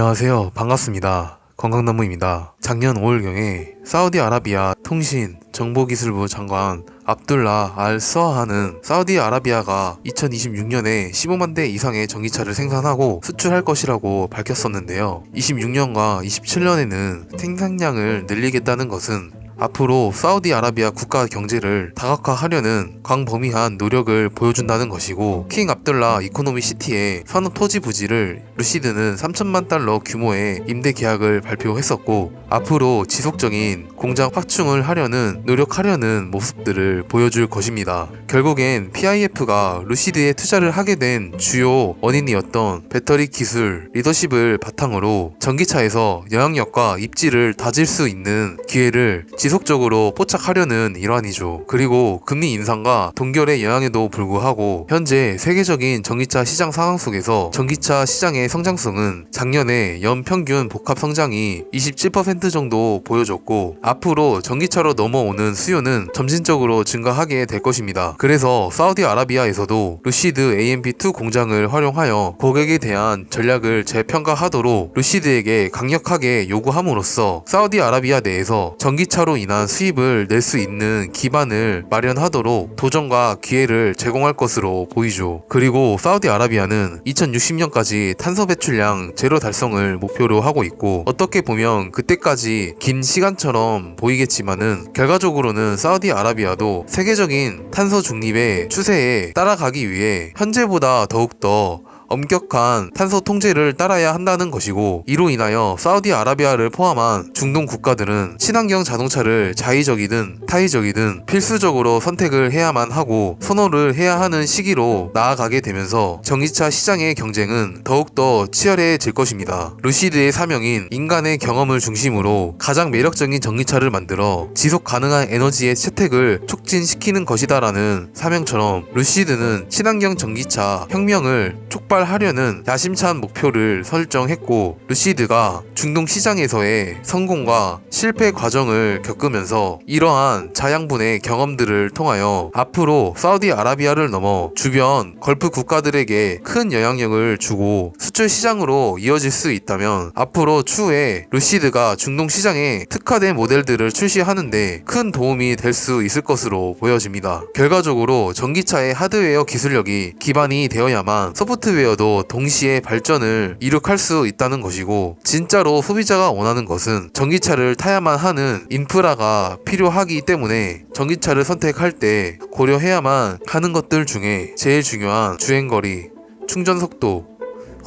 안녕하세요. 반갑습니다. 건강나무입니다. 작년 5월경에 사우디아라비아 통신 정보기술부 장관 압둘라 알 서하는 사우디아라비아가 2026년에 15만 대 이상의 전기차를 생산하고 수출할 것이라고 밝혔었는데요. 26년과 27년에는 생산량을 늘리겠다는 것은 앞으로 사우디아라비아 국가 경제를 다각화하려는 광범위한 노력을 보여준다는 것이고 킹 압둘라 이코노미 시티의 산업 토지 부지를 루시드는 3천만 달러 규모의 임대 계약을 발표했었고 앞으로 지속적인 공장 확충을 하려는 노력하려는 모습들을 보여줄 것입니다. 결국엔 PIF가 루시드에 투자를 하게 된 주요 원인이었던 배터리 기술 리더십을 바탕으로 전기차에서 영향력과 입지를 다질 수 있는 기회를 지속 적으로 포착하려는 일환이죠. 그리고 금리 인상과 동결의 영향에도 불구하고 현재 세계적인 전기차 시장 상황 속에서 전기차 시장의 성장성은 작년에 연평균 복합 성장이 27% 정도 보여줬고 앞으로 전기차로 넘어오는 수요는 점진적으로 증가하게 될 것입니다. 그래서 사우디아라비아에서도 루시드 AMP2 공장을 활용하여 고객에 대한 전략을 재평가하도록 루시드에게 강력하게 요구함으로써 사우디아라비아 내에서 전기차로 인한 수입을 낼 수 있는 기반을 마련하도록 도전과 기회를 제공할 것으로 보이죠. 그리고 사우디아라비아는 2060년까지 탄소 배출량 제로 달성을 목표로 하고 있고 어떻게 보면 그때까지 긴 시간처럼 보이겠지만은 결과적으로는 사우디아라비아도 세계적인 탄소 중립의 추세에 따라가기 위해 현재보다 더욱더 엄격한 탄소 통제를 따라야 한다는 것이고 이로 인하여 사우디아라비아를 포함한 중동 국가들은 친환경 자동차를 자의적이든 타의적이든 필수적으로 선택을 해야만 하고 선호를 해야 하는 시기로 나아가게 되면서 전기차 시장의 경쟁은 더욱더 치열해질 것입니다. 루시드의 사명인 인간의 경험을 중심으로 가장 매력적인 전기차를 만들어 지속 가능한 에너지의 채택을 촉진시키는 것이다라는 사명처럼 루시드는 친환경 전기차 혁명을 촉발 하려는 야심찬 목표를 설정했고 루시드가 중동 시장에서의 성공과 실패 과정을 겪으면서 이러한 자양분의 경험들을 통하여 앞으로 사우디아라비아를 넘어 주변 걸프 국가들에게 큰 영향력을 주고 수출 시장으로 이어질 수 있다면 앞으로 추후에 루시드가 중동 시장에 특화된 모델들을 출시하는데 큰 도움이 될 수 있을 것으로 보여집니다. 결과적으로 전기차의 하드웨어 기술력이 기반이 되어야만 소프트웨어도 동시에 발전을 이룩할 수 있다는 것이고 진짜로 소비자가 원하는 것은 전기차를 타야만 하는 인프라가 필요하기 때문에 전기차를 선택할 때 고려해야만 하는 것들 중에 제일 중요한 주행거리, 충전 속도,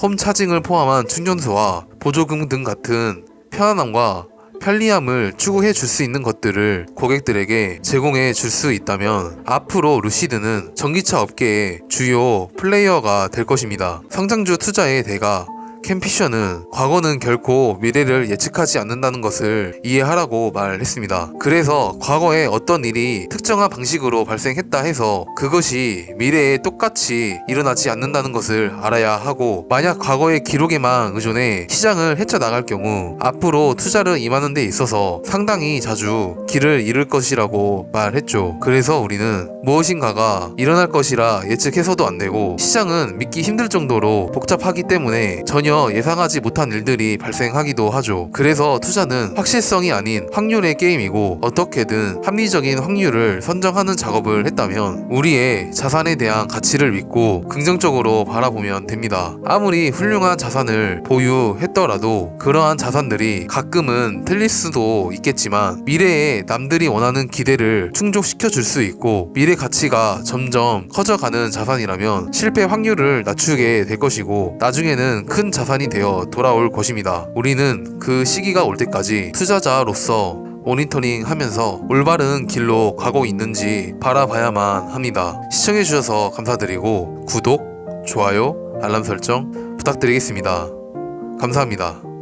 홈 차징을 포함한 충전소와 보조금 등 같은 편안함과 편리함을 추구해 줄 수 있는 것들을 고객들에게 제공해 줄 수 있다면 앞으로 루시드는 전기차 업계의 주요 플레이어가 될 것입니다. 성장주 투자의 대가 캠피셔는 과거는 결코 미래를 예측하지 않는다는 것을 이해하라고 말했습니다. 그래서 과거에 어떤 일이 특정한 방식으로 발생했다 해서 그것이 미래에 똑같이 일어나지 않는다는 것을 알아야 하고 만약 과거의 기록에만 의존해 시장을 헤쳐나갈 경우 앞으로 투자를 임하는 데 있어서 상당히 자주 길을 잃을 것이라고 말했죠. 그래서 우리는 무엇인가가 일어날 것이라 예측해서도 안 되고 시장은 믿기 힘들 정도로 복잡하기 때문에 전혀 예상하지 못한 일들이 발생하기도 하죠. 그래서 투자는 확실성이 아닌 확률의 게임이고 어떻게든 합리적인 확률을 선정하는 작업을 했다면 우리의 자산에 대한 가치를 믿고 긍정적으로 바라보면 됩니다. 아무리 훌륭한 자산을 보유했더라도 그러한 자산들이 가끔은 틀릴 수도 있겠지만 미래에 남들이 원하는 기대를 충족시켜 줄 수 있고 미래 가치가 점점 커져가는 자산이라면 실패 확률을 낮추게 될 것이고 나중에는 큰 자산이 되어 돌아올 것입니다. 우리는 그 시기가 올 때까지 투자자로서 모니터링 하면서 올바른 길로 가고 있는지 바라봐야만 합니다. 시청해주셔서 감사드리고 구독, 좋아요, 알람 설정 부탁드리겠습니다. 감사합니다.